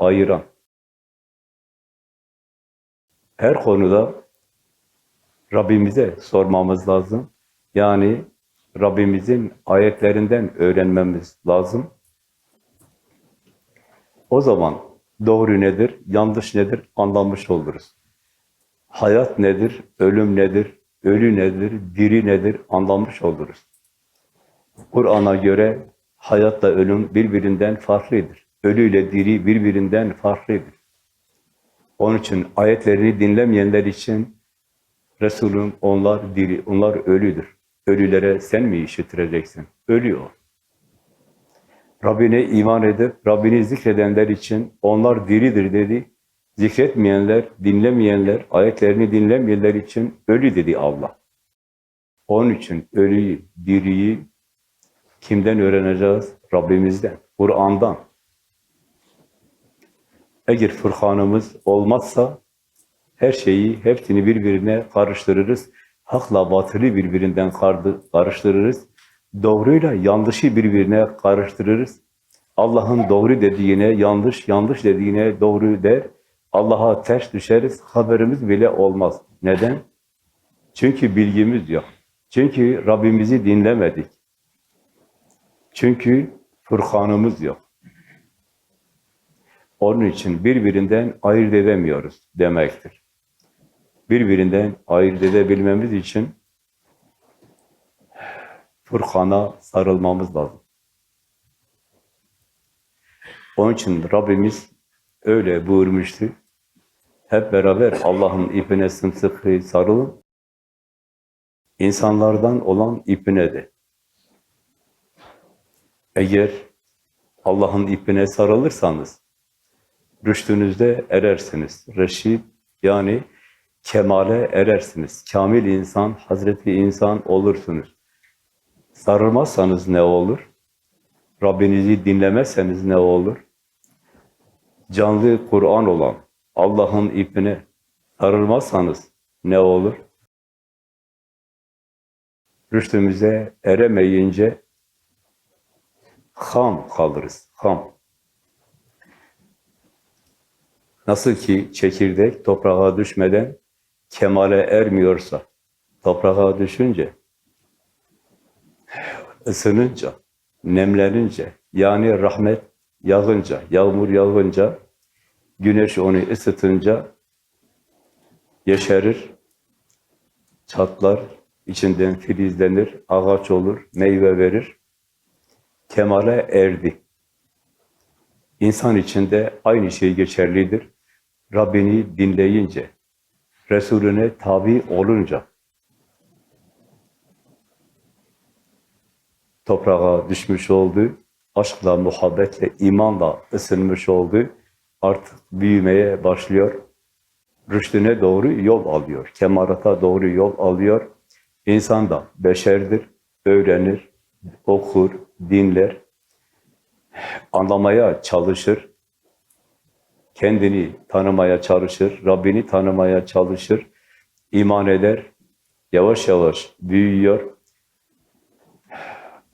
ayıran. Her konuda Rabbimize sormamız lazım. Yani Rabbimizin ayetlerinden öğrenmemiz lazım. O zaman doğru nedir, yanlış nedir anlamış oluruz. Hayat nedir, ölüm nedir, ölü nedir, diri nedir anlamış oluruz. Kur'an'a göre hayatla ölüm birbirinden farklıdır. Ölüyle diri birbirinden farklıdır. Onun için ayetlerini dinlemeyenler için Resulüm onlar diri, onlar ölüdür. Ölülere sen mi işitireceksin? Ölüyor. Rabbine iman edip Rabbini zikredenler için onlar diridir dedi. Zikretmeyenler, dinlemeyenler, ayetlerini dinlemeyenler için ölü dedi Allah. Onun için ölüyü, diriyi kimden öğreneceğiz? Rabbimizden, Kur'an'dan. Eğer Furkanımız olmazsa her şeyi, hepsini birbirine karıştırırız. Hakla batılı birbirinden karıştırırız. Doğruyla yanlışı birbirine karıştırırız. Allah'ın doğru dediğine yanlış, yanlış dediğine doğru der. Allah'a ters düşeriz, haberimiz bile olmaz. Neden? Çünkü bilgimiz yok. Çünkü Rabbimizi dinlemedik. Çünkü Furkanımız yok. Onun için birbirinden ayırt edemiyoruz demektir. Birbirinden ayırt edebilmemiz için Furkan'a sarılmamız lazım. Onun için Rabbimiz öyle buyurmuştu. Hep beraber Allah'ın ipine sımsıkı sarılın. İnsanlardan olan ipine de. Eğer Allah'ın ipine sarılırsanız, rüştünüzde erersiniz. Reşit, yani kemale erersiniz. Kamil insan, Hazreti insan olursunuz. Sarılmazsanız ne olur? Rabbinizi dinlemezseniz ne olur? Canlı Kur'an olan Allah'ın ipine sarılmazsanız ne olur? Rüştümüze eremeyince ham kalırız, ham. Nasıl ki çekirdek toprağa düşmeden kemale ermiyorsa, toprağa düşünce, ısınınca, nemlenince, yani rahmet yağınca, yağmur yağınca, güneş onu ısıtınca yeşerir, çatlar, içinden filizlenir, ağaç olur, meyve verir. Kemale erdi. İnsan için de aynı şey geçerlidir. Rabbini dinleyince, Resulüne tabi olunca, toprağa düşmüş oldu, aşkla, muhabbetle, imanla ısınmış oldu, artık büyümeye başlıyor, rüştüne doğru yol alıyor, kemarata doğru yol alıyor. İnsan da beşerdir, öğrenir, okur, dinler, anlamaya çalışır, kendini tanımaya çalışır, Rabbini tanımaya çalışır, iman eder, yavaş yavaş büyüyor,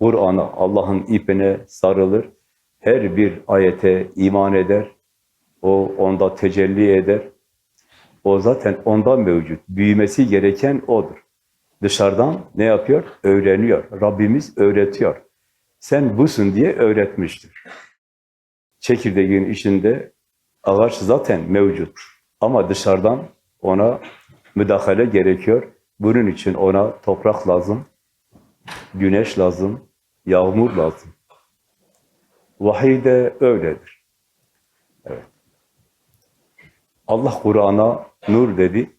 Kur'an'a, Allah'ın ipine sarılır, her bir ayete iman eder, o onda tecelli eder, o zaten ondan mevcut, büyümesi gereken odur. Dışarıdan ne yapıyor? Öğreniyor, Rabbimiz öğretiyor. Sen busun diye öğretmiştir. Çekirdeğin içinde ağaç zaten mevcut. Ama dışarıdan ona müdahale gerekiyor. Bunun için ona toprak lazım, güneş lazım, yağmur lazım. Vahiy de öyledir. Evet. Allah Kur'an'a nur dedi.